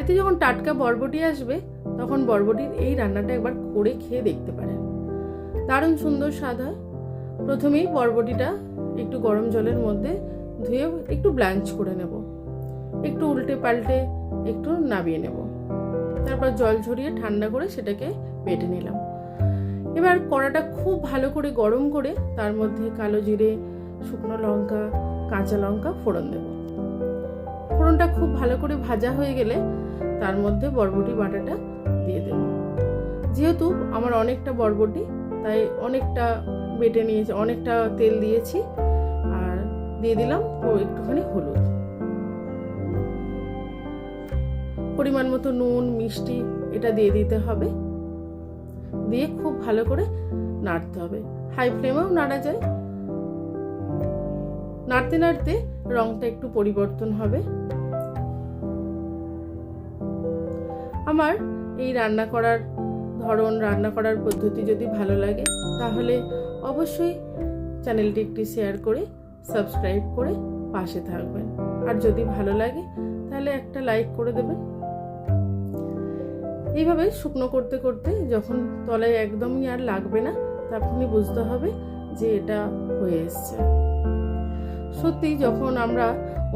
বাড়িতে যখন টাটকা বরবটি আসবে, তখন বরবটির এই রান্নাটা একবার করে খেয়ে দেখতে পারেন। দারুণ সুন্দর স্বাদ হয়। প্রথমেই বরবটিটা একটু গরম জলের মধ্যে ধুয়ে একটু ব্লাঞ্চ করে নেব। একটু উল্টে পাল্টে একটু নাবিয়ে নেব। তারপর জল ঝরিয়ে ঠান্ডা করে সেটাকে বেটে নিলাম। এবার কড়াটা খুব ভালো করে গরম করে তার মধ্যে কালো জিরে, শুকনো লঙ্কা, কাঁচা লঙ্কা ফোড়ন দেব। ফোড়নটা খুব ভালো করে ভাজা হয়ে গেলে তার মধ্যে বরবটি, বাটাটা দিয়ে দেব। যেহেতু আমার অনেকটা বরবটি, তাই অনেকটা বেটে নিয়েছি, অনেকটা তেল দিয়েছি আর দিয়ে দিলাম ও একটুখানি হলুদ। পরিমাণ মতো নুন, মিষ্টি এটা দিয়ে দিতে হবে। দিয়ে খুব ভালো করে নাড়তে হবে। হাই ফ্লেমেও নাড়া যায়। নাড়তে নাড়তে রংটা একটু পরিবর্তন হবে। আমার এই রান্না করার ধরন, রান্না করার পদ্ধতি যদি ভালো লাগে, তাহলে অবশ্যই চ্যানেলটি একটি শেয়ার করে, সাবস্ক্রাইব করে পাশে থাকবেন। আর যদি ভালো লাগে, তাহলে একটা লাইক করে দেবেন। এইভাবে শুকনো করতে করতে যখন তলায় একদমই আর লাগবে না, তখনই বুঝতে হবে যে এটা হয়ে এসছে। সত্যি যখন আমরা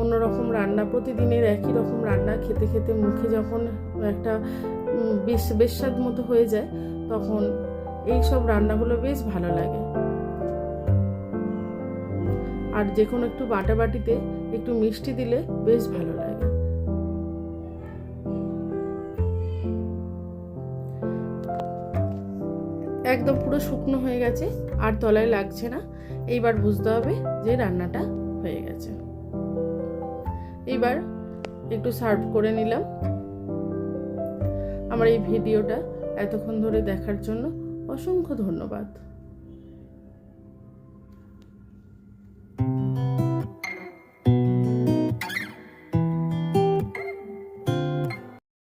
অন্যরকম রান্না, প্রতিদিনের একই রকম রান্না খেতে খেতে মুখে যখন একটা বেশ, বেস্বাদ মতো হয়ে যায়, তখন এই সব রান্নাগুলো বেশ ভালো লাগে। আর যে কোনো একটু বাটাবাটিতে একটু মিষ্টি দিলে বেশ ভালো লাগে। একদম পুরো শুকনো হয়ে গেছে, আর তলায় লাগছে না। এইবার বুঝতে হবে যে রান্নাটা হয়ে গেছে। এবার একটু সার্ভ করে নিলাম। আমার এই ভিডিওটা এতক্ষণ ধরে দেখার জন্য অসংখ্য ধন্যবাদ।